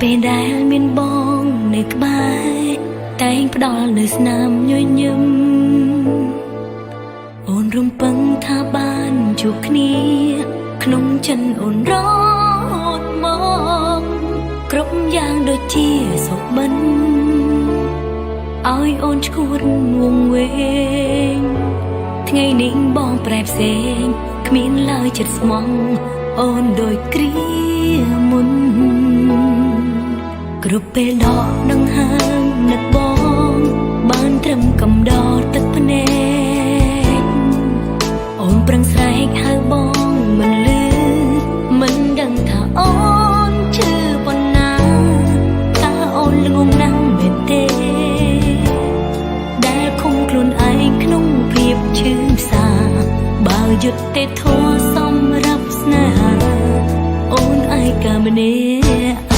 ពេលដែលមានបងនៅក្បែរតែងផ្ដល់នៅស្នាមញញឹមអូនរំពឹងថាបានជួបគ្នា ក្នុងចិនអូនរត់មកគ្រប់យ៉ាងដូចជាសុបិនឲ្យអូនឈួតវងវែងថ្ងៃនេះបងប្រែផ្សេងគ្មានឡើយចិត្តស្មងអូនដូចគ្រាមុន គ្រប់ពេលដកដង្ហើមនឹកបង បានត្រឹមកំដរទឹកភ្នែកអូនប្រឹងស្រែកហៅបងមិនលឺមិនដឹងថាអូនឈឺប៉ុណ្ណាតើអូនល្ងងណាស់មែនទេ ដែលឃុំខ្លួនឯងក្នុងភាពឈឺសា បើយុទ្ធទេធัวសម្រាប់ស្នេហាអូនឯកាម្នាក់